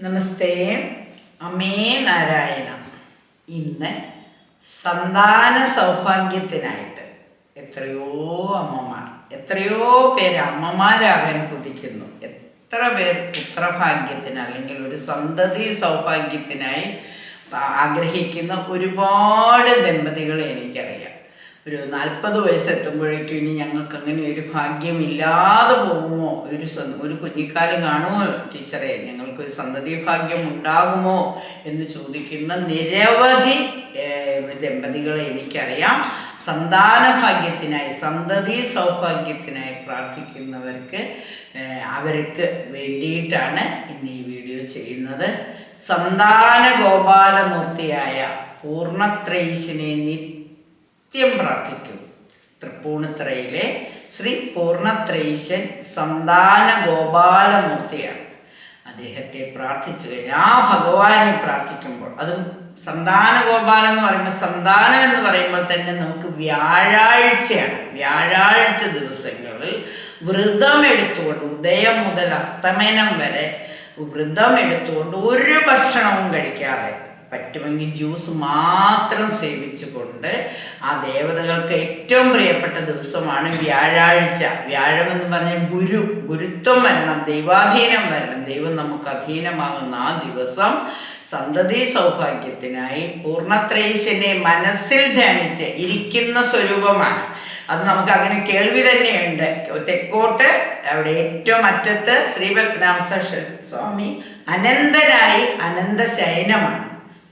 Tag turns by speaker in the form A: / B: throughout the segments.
A: നമസ്തേ. അമേ നാരായണ. ഇന്ന് സന്താന സൗഭാഗ്യത്തിനായിട്ട് എത്രയോ അമ്മമാർ എത്രയോ പേര് അമ്മമാരാകാൻ കുതിക്കുന്നു. എത്ര പേർ പുത്രഭാഗ്യത്തിന് അല്ലെങ്കിൽ ഒരു സന്തതി സൗഭാഗ്യത്തിനായി ആഗ്രഹിക്കുന്ന ഒരുപാട് ദമ്പതികൾ എനിക്കറിയാം. ഒരു നാൽപ്പത് വയസ്സെത്തുമ്പോഴേക്കും ഇനി ഞങ്ങൾക്ക് അങ്ങനെ ഒരു ഭാഗ്യം ഇല്ലാതെ പോകുമോ? ഒരു ഒരു കുഞ്ഞിക്കാലം കാണുമോ ടീച്ചറെ? ഞങ്ങൾക്ക് ഒരു സന്തതി ഭാഗ്യം ഉണ്ടാകുമോ എന്ന് ചോദിക്കുന്ന നിരവധി ദമ്പതികളെ എനിക്കറിയാം. സന്താന ഭാഗ്യത്തിനായി സന്തതി സൗഭാഗ്യത്തിനായി പ്രാർത്ഥിക്കുന്നവർക്ക് അവർക്ക് വേണ്ടിയിട്ടാണ് ഇന്ന് ഈ വീഡിയോ ചെയ്യുന്നത്. സന്താന ഗോപാലമൂർത്തിയായ പൂർണത്രയീശിനെ നിത്യം പ്രാർത്ഥിക്കും. തൃപ്പൂണിത്തറയിലെ ശ്രീ പൂർണത്രൈശൻ സന്താന ഗോപാലമൂർത്തിയാണ്. അദ്ദേഹത്തെ പ്രാർത്ഥിച്ചു കഴിഞ്ഞാൽ ആ ഭഗവാനെ പ്രാർത്ഥിക്കുമ്പോൾ അതും സന്താന ഗോപാലം എന്ന് പറയുമ്പോൾ സന്താനം എന്ന് പറയുമ്പോൾ തന്നെ നമുക്ക് വ്യാഴാഴ്ചയാണ്. വ്യാഴാഴ്ച ദിവസങ്ങളിൽ വ്രതം എടുത്തുകൊണ്ട് ഉദയം മുതൽ അസ്തമനം വരെ വ്രതം എടുത്തുകൊണ്ട് ഒരു ഭക്ഷണവും കഴിക്കാതെ പറ്റുമെങ്കിൽ ജ്യൂസ് മാത്രം സേവിച്ചുകൊണ്ട് ആ ദേവതകൾക്ക് ഏറ്റവും പ്രിയപ്പെട്ട ദിവസമാണ് വ്യാഴാഴ്ച. വ്യാഴം എന്ന് പറഞ്ഞാൽ ഗുരു ഗുരുത്വം വരണം ദൈവാധീനം വരണം ദൈവം നമുക്ക് അധീനമാകുന്ന ആ ദിവസം സന്തതി സൗഭാഗ്യത്തിനായി പൂർണത്രേശനെ മനസ്സിൽ ധ്യാനിച്ച് ഇരിക്കുന്ന സ്വരൂപമാണ്. അത് നമുക്ക് അങ്ങനെ കേൾവി തന്നെയുണ്ട്. തെക്കോട്ട് അവിടെ ഏറ്റവും അറ്റത്ത് ശ്രീപത്മനാഭ സ്വാമി അനന്തരായി അനന്ത ശയനമാണ്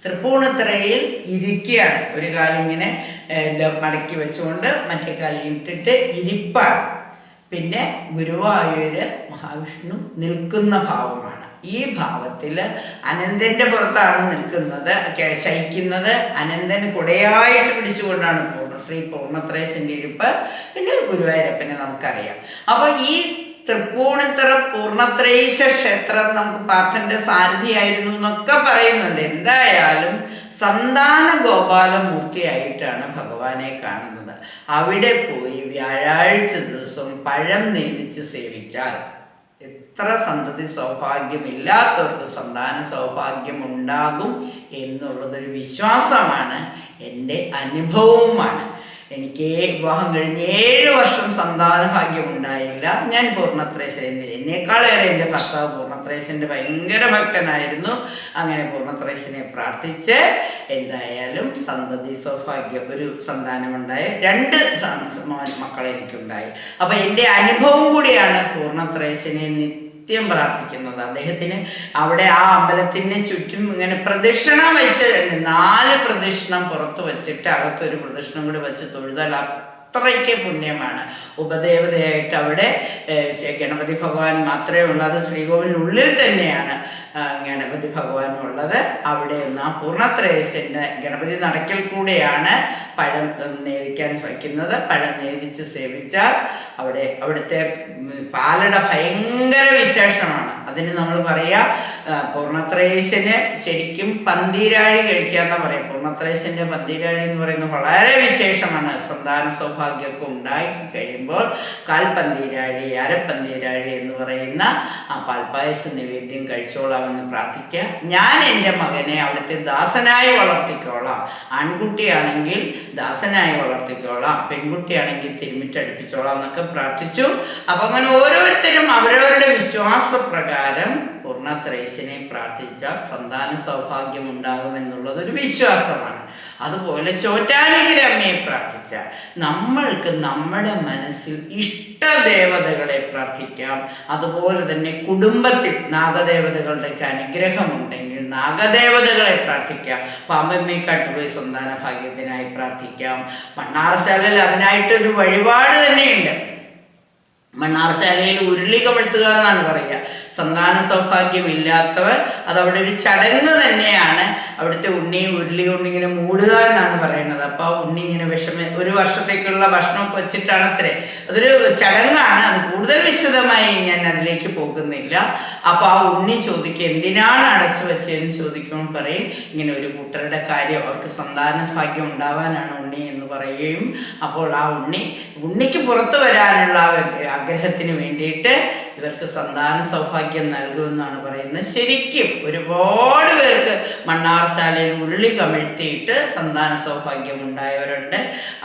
A: തൃപ്പൂണിത്തറയിൽ ഇരിക്കുകയാണ് ഒരു കാലം ഇങ്ങനെ ഏർ, ഇത് മടക്കി വെച്ചുകൊണ്ട് മറ്റേ കാലം ഇട്ടിട്ട് ഇരിപ്പാണ്. പിന്നെ ഗുരുവായൂര് മഹാവിഷ്ണു നിൽക്കുന്ന ഭാവമാണ്. ഈ ഭാവത്തിൽ അനന്തന്റെ പുറത്താണ് നിൽക്കുന്നത് ശയിക്കുന്നത്. അനന്തൻ കുടയായിട്ട് പിടിച്ചുകൊണ്ടാണ് പൂർണ ശ്രീ പൂർണത്രേശന്റെ ഇരിപ്പ്. പിന്നെ ഗുരുവായൂരപ്പനെ നമുക്കറിയാം. അപ്പോൾ ഈ തൃപ്പൂണിത്തറ പൂർണത്രൈശ ക്ഷേത്രം നമുക്ക് പാർത്ഥന്റെ സാരഥിയായിരുന്നു എന്നൊക്കെ പറയുന്നുണ്ട്. എന്തായാലും സന്താന ഗോപാലമൂർത്തിയായിട്ടാണ് ഭഗവാനെ കാണുന്നത്. അവിടെ പോയി വ്യാഴാഴ്ച ദിവസം പഴം നേദിച്ച് സേവിച്ചാൽ എത്ര സന്തതി സൗഭാഗ്യമില്ലാത്തവർക്ക് സന്താന സൗഭാഗ്യം ഉണ്ടാകും എന്നുള്ളതൊരു വിശ്വാസമാണ്. എന്റെ അനുഭവവുമാണ്. എനിക്ക് വിവാഹം കഴിഞ്ഞ് ഏഴ് വർഷം സന്താന ഭാഗ്യം ഉണ്ടായില്ല ഞാൻ പൂർണത്രേശന്റെ എന്നേക്കാളേറെ എന്റെ ഭർത്താവ് പൂർണത്രേശന്റെ ഭയങ്കര ഭക്തനായിരുന്നു. അങ്ങനെ പൂർണത്രേശനെ പ്രാർത്ഥിച്ച് എന്തായാലും സന്തതി സൗഭാഗ്യം ഒരു സന്താനമുണ്ടായി. രണ്ട് മക്കളെ എനിക്കുണ്ടായി. അപ്പം എന്റെ അനുഭവം കൂടിയാണ് പൂർണത്രേശനെ നിത്യം പ്രാർത്ഥിക്കുന്നത്. അദ്ദേഹത്തിന് അവിടെ ആ അമ്പലത്തിന് ചുറ്റും ഇങ്ങനെ പ്രദക്ഷിണം വെച്ച് നാല് പ്രദക്ഷിണം പുറത്ത് വെച്ചിട്ട് അകത്തൊരു പ്രദക്ഷിണം കൂടി വെച്ച് തൊഴുതാൽ അത്രയ്ക്ക് പുണ്യമാണ്. ഉപദേവതയായിട്ട് അവിടെ ഗണപതി ഭഗവാൻ മാത്രമേ ഉള്ളൂ. അത് ശ്രീകോവിലിനുള്ളിൽ തന്നെയാണ് ഗണപതി ഭഗവാൻ ഉള്ളത്. അവിടെ നിന്ന് ആ പൂർണത്രേശന്റെ ഗണപതി നടക്കൽ കൂടെയാണ് പഴം നേദിക്കാൻ വയ്ക്കുന്നത്. പഴം നേദിച്ച് സേവിച്ചാൽ അവിടെ അവിടുത്തെ പാലട ഭയങ്കര വിശേഷമാണ്. അതിന് നമ്മൾ പറയാ ആ, പൂർണത്രേശന് ശരിക്കും പന്തീരാഴി കഴിക്കുക എന്നാ പറയാം. പൂർണത്രേശന്റെ പന്തീരാഴി എന്ന് പറയുന്നത് വളരെ വിശേഷമാണ്. സന്താന സൗഭാഗ്യമൊക്കെ ഉണ്ടായി കഴിയുമ്പോൾ കാൽപന്തീരാഴി അരപ്പന്തീരാഴി എന്ന് പറയുന്ന ആ പാൽപ്പായസ നിവേദ്യം കഴിച്ചോളാമെന്ന് പ്രാർത്ഥിക്കുക. ഞാൻ എന്റെ മകനെ അവിടുത്തെ ദാസനായി വളർത്തിക്കോളാം. ആൺകുട്ടിയാണെങ്കിൽ ദാസനായി വളർത്തിക്കോളാം. പെൺകുട്ടിയാണെങ്കിൽ തിരുമിറ്റടുപ്പിച്ചോളാം എന്നൊക്കെ പ്രാർത്ഥിച്ചു. അപ്പൊ അങ്ങനെ ഓരോരുത്തരും അവരവരുടെ വിശ്വാസപ്രകാരം പൂർണത്രേശനെ പ്രാർത്ഥിച്ചാൽ സന്താന സൗഭാഗ്യം ഉണ്ടാകുമെന്നുള്ളത് ഒരു വിശ്വാസമാണ്. അതുപോലെ ചോറ്റാനികര അമ്മയെ പ്രാർത്ഥിച്ചാൽ നമ്മൾക്ക് നമ്മുടെ മനസ്സിൽ ഇഷ്ടദേവതകളെ പ്രാർത്ഥിക്കാം. അതുപോലെ തന്നെ കുടുംബത്തിൽ നാഗദേവതകളുടെയൊക്കെ അനുഗ്രഹമുണ്ടെങ്കിൽ നാഗദേവതകളെ പ്രാർത്ഥിക്കാം. പാമ്പമ്മയെക്കാട്ട് പോയി സന്താന ഭാഗ്യത്തിനായി പ്രാർത്ഥിക്കാം. മണ്ണാറശാലയിൽ അതിനായിട്ടൊരു വഴിപാട് തന്നെയുണ്ട്. മണ്ണാർശാലയിൽ ഉരുളി കമഴ്ത്തുക എന്നാണ് പറയുക. സന്താന സൗഭാഗ്യമില്ലാത്തവർ അതവിടെ ഒരു ചടങ്ങ് തന്നെയാണ്. അവിടുത്തെ ഉണ്ണിയും ഉരുളി കൊണ്ട് ഇങ്ങനെ മൂടുക എന്നാണ് പറയുന്നത്. അപ്പോൾ ഉണ്ണി ഇങ്ങനെ വിഷമ ഒരു വർഷത്തേക്കുള്ള ഭക്ഷണമൊക്കെ വെച്ചിട്ടാണ് അത്രേ അതൊരു ചടങ്ങാണ്. അത് കൂടുതൽ വിശദമായി ഞാൻ അതിലേക്ക് പോകുന്നില്ല. അപ്പോൾ ആ ഉണ്ണി ചോദിക്കുക എന്തിനാണ് അടച്ചു വെച്ചതെന്ന് ചോദിക്കുമ്പോൾ പറയും. ഇങ്ങനെ ഒരു കൂട്ടരുടെ കാര്യം അവർക്ക് സന്താന ഭാഗ്യം ഉണ്ടാവാനാണ് ഉണ്ണി എന്ന് പറയുകയും അപ്പോൾ ആ ഉണ്ണി ഉണ്ണിക്ക് പുറത്തു വരാനുള്ള ആഗ്രഹത്തിന് വേണ്ടിയിട്ട് ഇവർക്ക് സന്താന സൗഭാഗ്യം നൽകുമെന്നാണ് പറയുന്നത്. ശരിക്കും ഒരുപാട് പേർക്ക് മണ്ണാർശാലയിൽ ഉരുളി കമിഴ്ത്തിയിട്ട് സന്താന സൗഭാഗ്യം ഉണ്ടായവരുണ്ട്.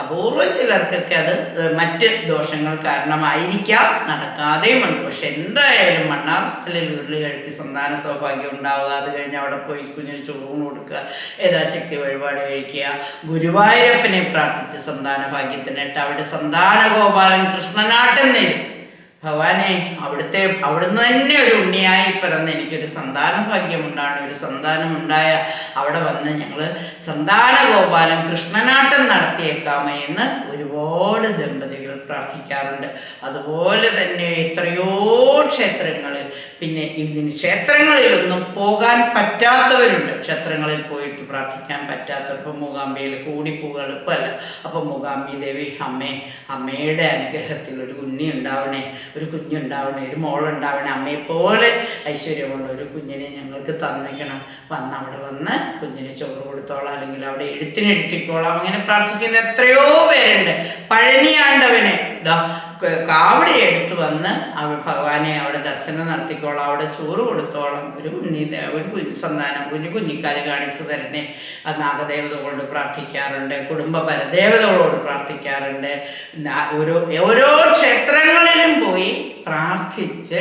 A: അപൂർവം ചിലർക്കൊക്കെ അത് മറ്റ് ദോഷങ്ങൾ കാരണമായിരിക്കാം നടക്കാതെയുമുണ്ട് പക്ഷെ എന്തായാലും മണ്ണാർശാലയിൽ ഉരുളി കഴുത്തി സന്താന സൗഭാഗ്യം ഉണ്ടാവുക അത് കഴിഞ്ഞ് അവിടെ പോയി കുഞ്ഞിന് ചോറും കൊടുക്കുക യഥാശക്തി വഴിപാട് കഴിക്കുക ഗുരുവായൂരപ്പനെ പ്രാർത്ഥിച്ച് സന്താന ഭാഗ്യത്തിനിട്ട് അവിടെ സന്താന ഗോപാലൻ കൃഷ്ണനാട്ടം നേരും ഭഗവാനെ അവിടുത്തെ അവിടുന്ന് തന്നെ ഒരു ഉണ്ണിയായി പിറന്ന് എനിക്കൊരു സന്താന ഭാഗ്യം ഉണ്ടാണ് ഒരു സന്താനം ഉണ്ടായ അവിടെ വന്ന് ഞങ്ങൾ സന്താന ഗോപാലൻ കൃഷ്ണനാട്ടം നടത്തിയേക്കാമേ എന്ന് ഒരുപാട് ദമ്പതികൾ പ്രാർത്ഥിക്കാറുണ്ട്. അതുപോലെ തന്നെ എത്രയോ ക്ഷേത്രങ്ങളിൽ പിന്നെ ഇതിന് ക്ഷേത്രങ്ങളിലൊന്നും പോകാൻ പറ്റാത്തവരുണ്ട്. ക്ഷേത്രങ്ങളിൽ പോയിട്ട് പ്രാർത്ഥിക്കാൻ പറ്റാത്തപ്പോൾ മൂകാംബിയിൽ കൂടിപ്പോവുക എളുപ്പമല്ല. അപ്പം മൂകാംബി ദേവി അമ്മേ അമ്മയുടെ അനുഗ്രഹത്തിൽ ഒരു കുഞ്ഞി ഉണ്ടാവണേ ഒരു കുഞ്ഞുണ്ടാവണേ ഒരു മോളുണ്ടാവണേ അമ്മയെപ്പോലെ ഐശ്വര്യമുള്ള ഒരു കുഞ്ഞിനെ ഞങ്ങൾക്ക് തന്നേക്കണം വന്ന് അവിടെ വന്ന് കുഞ്ഞിന് ചോറ് കൊടുത്തോളാം. അല്ലെങ്കിൽ അവിടെ എഴുത്തിനെടുത്തിക്കോളാം അങ്ങനെ പ്രാർത്ഥിക്കുന്ന എത്രയോ പേരുണ്ട്. പഴനിയാണ്ടവനെ. ഇതാ കാവടി എടുത്തു വന്ന് അവ ഭഗവാനെ അവിടെ ദർശനം നടത്തിക്കോളാം അവിടെ ചോറ് കൊടുത്തോളാം. ഒരു കുഞ്ഞി ഒരു കുഞ്ഞു സന്താനം കുഞ്ഞു കുഞ്ഞിക്കാൽ കാണിച്ചു തരണേ. അത് നാഗദേവതകളോട് പ്രാർത്ഥിക്കാറുണ്ട് കുടുംബ പരദേവതകളോട് പ്രാർത്ഥിക്കാറുണ്ട്. ഓരോ ക്ഷേത്രങ്ങളിലും പോയി പ്രാർത്ഥിച്ച്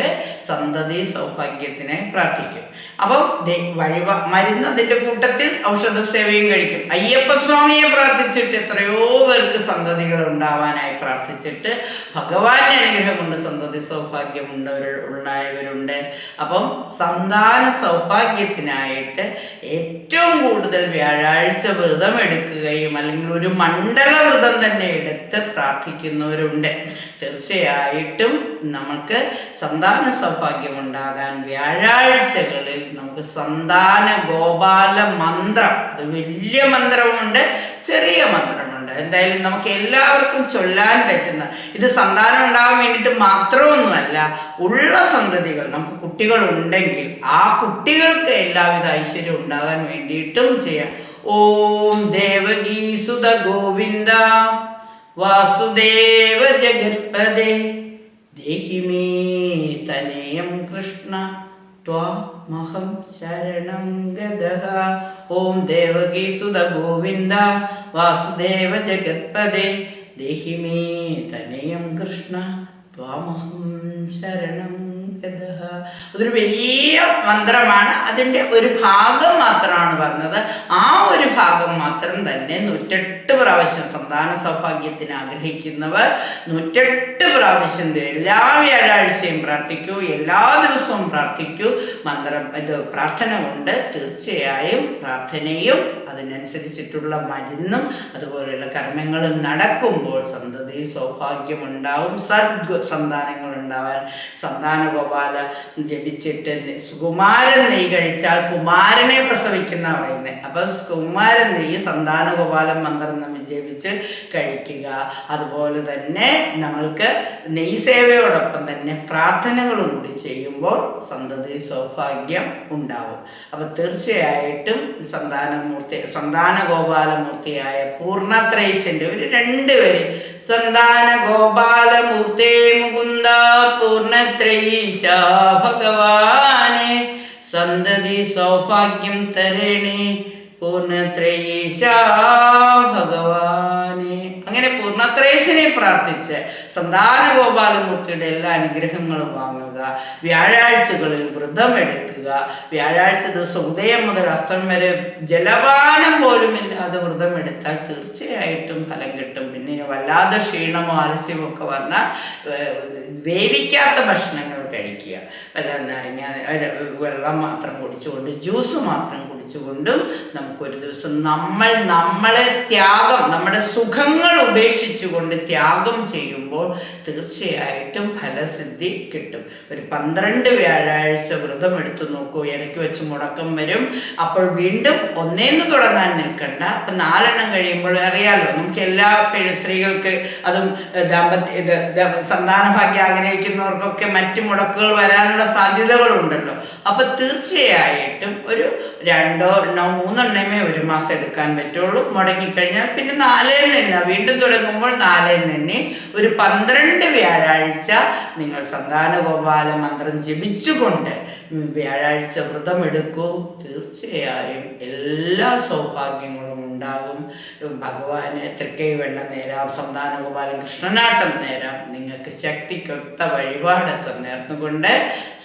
A: സന്തതി സൗഭാഗ്യത്തിനെ പ്രാർത്ഥിക്കും. അപ്പം ദേ- വഴിവ മരുന്ന് അതിന്റെ കൂട്ടത്തിൽ ഔഷധ സേവയും കഴിക്കും. അയ്യപ്പ സ്വാമിയെ പ്രാർത്ഥിച്ചിട്ട് എത്രയോ പേർക്ക് സന്തതികൾ ഉണ്ടാവാനായി പ്രാർത്ഥിച്ചിട്ട് ഭഗവാന്റെ കൊണ്ട് സന്തതി സൗഭാഗ്യം ഉണ്ടവർ ഉണ്ടായവരുണ്ട്. അപ്പം സന്താന സൗഭാഗ്യത്തിനായിട്ട് ഏറ്റവും കൂടുതൽ വ്യാഴാഴ്ച വ്രതം എടുക്കുകയും അല്ലെങ്കിൽ ഒരു മണ്ഡല വ്രതം തന്നെ എടുത്ത് പ്രാർത്ഥിക്കുന്നവരുണ്ട്. തീർച്ചയായിട്ടും നമുക്ക് സന്താന സൗഭാഗ്യം ഉണ്ടാകാൻ വ്യാഴാഴ്ചകളിൽ നമുക്ക് സന്താന ഗോപാല മന്ത്രം. അത് വലിയ മന്ത്രമുണ്ട് ചെറിയ മന്ത്രമുണ്ട് എന്തായാലും നമുക്ക് എല്ലാവർക്കും ചൊല്ലാൻ പറ്റുന്ന ഇത് സന്താനം ഉണ്ടാകാൻ വേണ്ടിയിട്ട് മാത്രമൊന്നുമല്ല ഉള്ള സന്തതികൾ നമുക്ക് കുട്ടികൾ ഉണ്ടെങ്കിൽ ആ കുട്ടികൾക്ക് എല്ലാവിധ ഐശ്വര്യം ഉണ്ടാകാൻ വേണ്ടിയിട്ടും ചെയ്യാം. ഓം ദേവകീ സുത ഗോവിന്ദ. വാസുദേവ ജഗത്പദേ. ദേഹി മേ തനയം കൃഷ്ണ. ത്വാമഹം ശരണം ഗതഃ ഓം ദേവകീ സുത ഗോവിന്ദ. വാസുദേവ ജഗത്പദേ. ദേഹി മേ തനയം കൃഷ്ണ. ത്വാമഹം ശരണം ഗതഃ അതൊരു വലിയ മന്ത്രമാണ്. അതിന്റെ ഒരു ഭാഗം മാത്രമാണ് പറഞ്ഞത് ആ ഒരു ഭാഗം മാത്രം തന്നെ നൂറ്റെട്ട് പ്രാവശ്യം സന്താന സൗഭാഗ്യത്തിന് ആഗ്രഹിക്കുന്നവർ നൂറ്റെട്ട് പ്രാവശ്യം എല്ലാ വ്യാഴാഴ്ചയും പ്രാർത്ഥിക്കൂ എല്ലാ ദിവസവും പ്രാർത്ഥിക്കൂ. മന്ത്രം ഇത് പ്രാർത്ഥന കൊണ്ട് തീർച്ചയായും പ്രാർത്ഥനയും അതിനനുസരിച്ചിട്ടുള്ള മരുന്നും അതുപോലെയുള്ള കർമ്മങ്ങളും നടക്കുമ്പോൾ സന്തതി സൗഭാഗ്യമുണ്ടാവും. സദ്ഗു സന്താനങ്ങൾ ഉണ്ടാവാൻ സന്താന ഗോപാല ജപിച്ചിട്ട് സുകുമാരൻ നെയ്യ് കഴിച്ചാൽ കുമാരനെ പ്രസവിക്കുന്ന പറയുന്നത് അപ്പൊ കുമാരൻ നെയ്യ് സന്താന ഗോപാലൻ മന്ത്രം നമ്മൾ ജപിച്ച് കഴിക്കുക. അതുപോലെ തന്നെ നമ്മൾക്ക് നെയ്സേവയോടൊപ്പം തന്നെ പ്രാർത്ഥനകളും കൂടി ചെയ്യുമ്പോൾ സന്തതി സൗഭാഗ്യം ഉണ്ടാവും. അപ്പോൾ തീർച്ചയായിട്ടും സന്താനമൂർത്തി സന്താന ഗോപാലമൂർത്തിയായ പൂർണത്രൈശന്റെ ഒരു രണ്ട് വരി സന്താന ഗോപാലമൂർത്തേ മുകുന്ദ പൂർണത്രയീശ ഭഗവാനെ സന്തതി സൗഭാഗ്യം തരണേ പൂർണത്രയീശ അങ്ങനെ പൂർണത്രേശനെ പ്രാർത്ഥിച്ച് സന്താന ഗോപാലമൂർത്തിയുടെ എല്ലാ അനുഗ്രഹങ്ങളും വാങ്ങുക വ്യാഴാഴ്ചകളിൽ വ്രതം എടുക്കുക വ്യാഴാഴ്ച ദിവസം ഉദയം മുതൽ അസ്തം വരെ ജലപാനം പോലും ഇല്ലാതെ വ്രതം എടുത്താൽ തീർച്ചയായിട്ടും ഫലം കിട്ടും. പിന്നെ വല്ലാതെ ക്ഷീണമോ ആലസ്യമോ ഒക്കെ വേവിക്കാത്ത ഭക്ഷണങ്ങൾ കഴിക്കുക. വല്ല നാരങ്ങ വെള്ളം മാത്രം കുടിച്ചുകൊണ്ട് ജ്യൂസ് മാത്രം കുടിച്ചുകൊണ്ടും നമുക്കൊരു ദിവസം നമ്മൾ നമ്മളെ ത്യാഗം നമ്മുടെ സുഖങ്ങൾ ഉപേക്ഷിച്ചുകൊണ്ട് ത്യാഗം ചെയ്യുമ്പോൾ തീർച്ചയായിട്ടും ഫലസിദ്ധി കിട്ടും. ഒരു പന്ത്രണ്ട് വ്യാഴാഴ്ച വ്രതം എടുത്തു നോക്കൂ ഇടയ്ക്ക് വെച്ച് മുടക്കം വരും. അപ്പോൾ വീണ്ടും ഒന്നേന്ന് തുടങ്ങാൻ നിൽക്കണ്ട. അപ്പം നാലെണ്ണം കഴിയുമ്പോൾ അറിയാലോ നമുക്ക് എല്ലാ സ്ത്രീകൾക്ക് അതും ദാമ്പത്യ സന്താന ഭാഗ്യം ആഗ്രഹിക്കുന്നവർക്കൊക്കെ മറ്റു മുടക്കുകൾ വരാനുള്ള സാധ്യതകളുണ്ടല്ലോ. അപ്പൊ തീർച്ചയായിട്ടും ഒരു രണ്ടോ എണ്ണോ മൂന്നെണ്ണമേ ഒരു മാസം എടുക്കാൻ പറ്റുള്ളൂ. മുടങ്ങിക്കഴിഞ്ഞാൽ പിന്നെ നാലേ നിന്ന് വീണ്ടും തുടങ്ങുമ്പോൾ നാലേ നിന്ന് ഒരു പന്ത്രണ്ട് വ്യാഴാഴ്ച നിങ്ങൾ സന്താനഗോപാല മന്ത്രം ജപിച്ചുകൊണ്ട് വ്യാഴാഴ്ച വ്രതം എടുക്കൂ തീർച്ചയായും എല്ലാ സൗഭാഗ്യങ്ങളും ഉണ്ടാകും. ഭഗവാന് തൃക്കൈ വെണ്ണ നേരാം സന്താനഗോപാലൻ കൃഷ്ണനാട്ടം നേരാം. നിങ്ങൾക്ക് ശക്തിക്കൊത്ത വഴിപാടൊക്കെ നേർന്നുകൊണ്ട്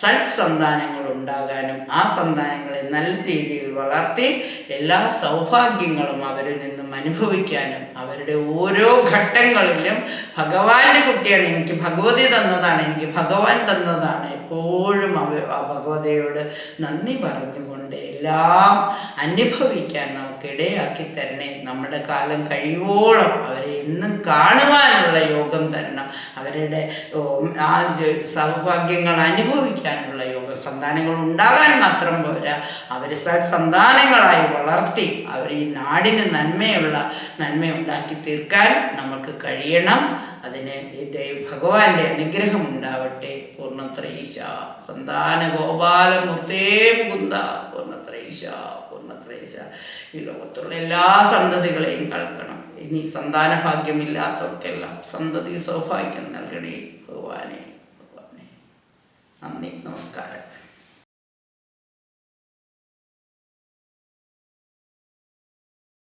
A: സത്സന്താനങ്ങൾ ഉണ്ടാകാനും ആ സന്താനങ്ങളെ നല്ല രീതിയിൽ വളർത്തി എല്ലാ സൗഭാഗ്യങ്ങളും അവരിൽ നിന്നും അനുഭവിക്കാനും അവരുടെ ഓരോ ഘട്ടങ്ങളിലും ഭഗവാന്റെ കുട്ടിയാണ് എനിക്ക് ഭഗവതി തന്നതാണ് എനിക്ക് ഭഗവാൻ തന്നതാണ്. എപ്പോഴും അവ ഭഗവതയോട് നന്ദി പറഞ്ഞുകൊണ്ട് എല്ലാം അനുഭവിക്കാൻ നമുക്ക് ഇടയാക്കി തരണേ. നമ്മുടെ കാലം കഴിയുവോളം അവരെ എന്നും കാണുവാനുള്ള യോഗം തരണം. അവരുടെ ആ സൗഭാഗ്യങ്ങൾ അനുഭവിക്കാനുള്ള യോഗം. സന്താനങ്ങൾ ഉണ്ടാകാൻ മാത്രം പോരാ. അവർ സന്താനങ്ങളായി വളർത്തി അവർ ഈ നാടിന് നന്മയുള്ള നന്മ ഉണ്ടാക്കി തീർക്കാൻ നമുക്ക് കഴിയണം. അതിന് ഭഗവാന്റെ അനുഗ്രഹം ഉണ്ടാവട്ടെ. പൂർണത്രൈശ സന്താന ഗോപാലമൂർത്തേ മുകുന്ദ. പൂർണത്രൈശ പൂർണത്രൈശ ഈ ലോകത്തുള്ള എല്ലാ സന്തതികളെയും കളക്കണം ഇനി സന്താന ഭാഗ്യമില്ലാത്തവർക്കെല്ലാം സന്തതി സൗഭാഗ്യം നൽകണേ ഭഗവാനെ ഭഗവാനെ. നന്ദി നമസ്കാരം.